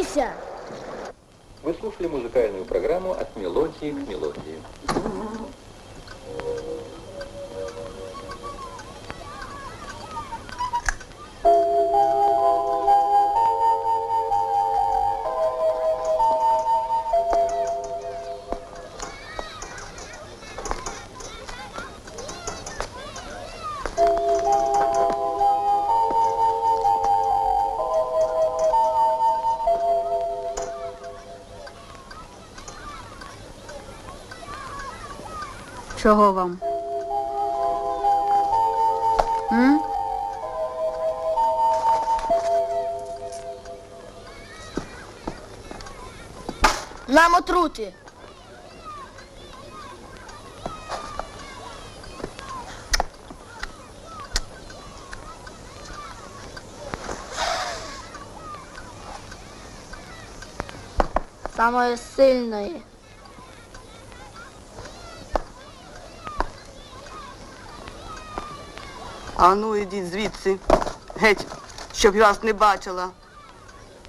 Грайтеся! Вы слушали музыкальную программу «От мелодии к мелодии». Чого вам? М? Нам отрути! Самое сильное. А ну ідіть звідси. Геть, щоб я вас не бачила.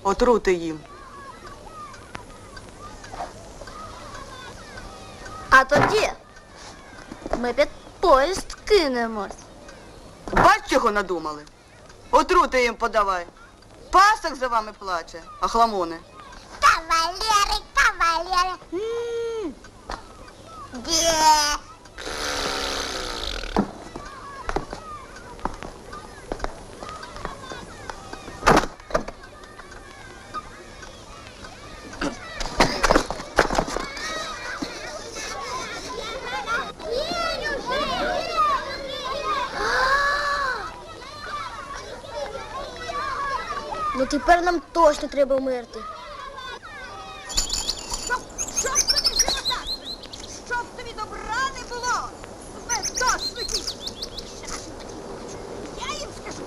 Отрути їм. А тоді ми під поїзд кинемось. Бач, чого надумали? Отрути їм подавай. Пасок за вами плаче, ахламоне. Кавалеры, кавалеры. М. Где? Ну тепер нам точно треба вмерти. Щоб, щоб тобі живота, щоб тобі добра не було. Я їм скажу,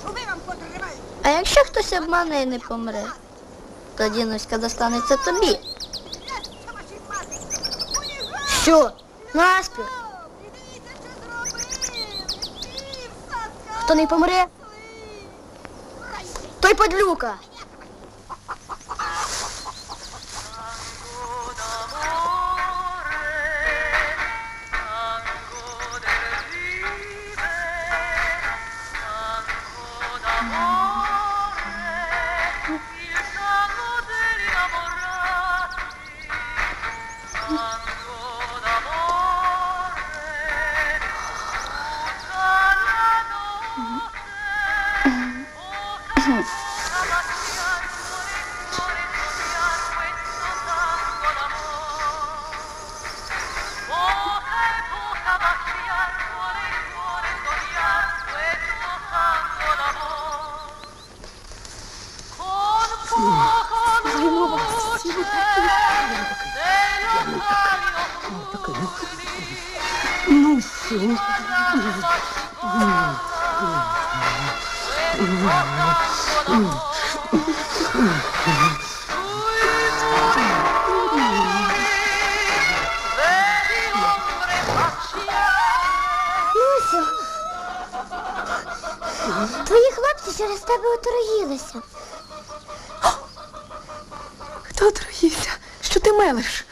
що ви вам подривають. А якщо хтось обмане і не помре, тоді Нуська достанеться тобі. Що? Наспів? Хто не помре, той подлюка. Твої хлопці через тебе отруїлися. Хто отруївся? Що ти мелиш?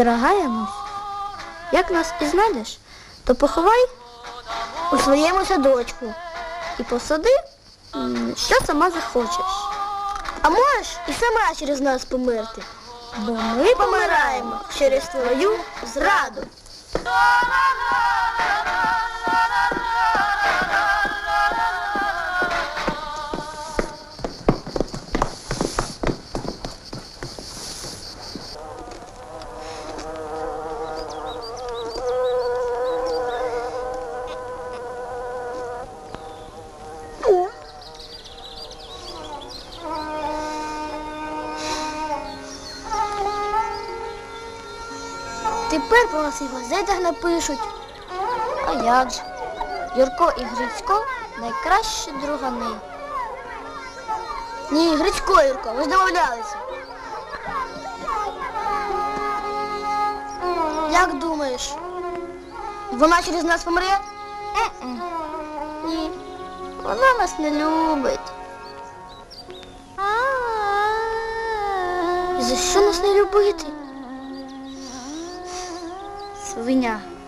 Дорогая Мусь, як нас і знайдеш, то поховай у своєму садочку і посади, що сама захочеш. А можеш і сама через нас померти, бо ми помираємо через твою зраду. Тепер про нас і в газетах напишуть. А як же? Юрко і Грицько найкращі другани. Ні, Грицько, Юрко, ми ж домовлялися. Як думаєш, Вона через нас помре? Ні. Вона нас не любить. І за що нас не любити? vinha.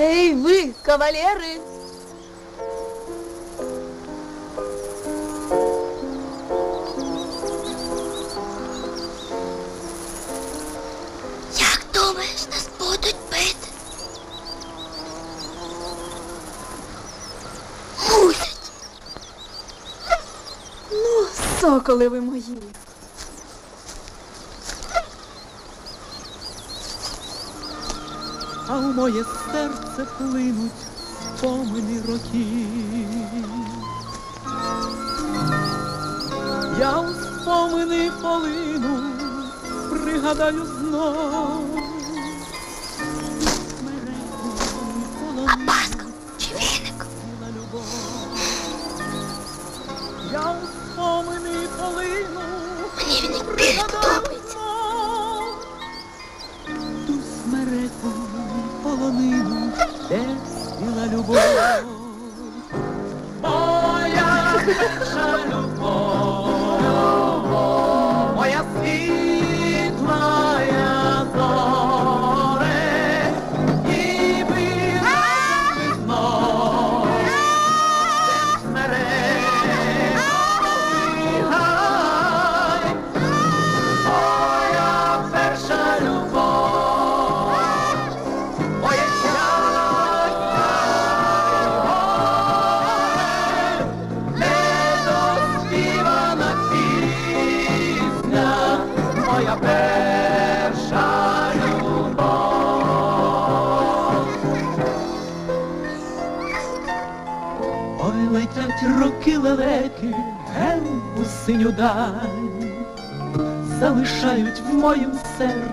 Гей, ви, кавалери! Як думаєш, нас будуть бити? Мусять. Ну, соколи ви мої. А у моє серце плинуть спомини років. Я у спомини полину, пригадаю знов. Де спіла. Моя наша любов, роки лелеки, гем у синю даль, залишають в моїм серці.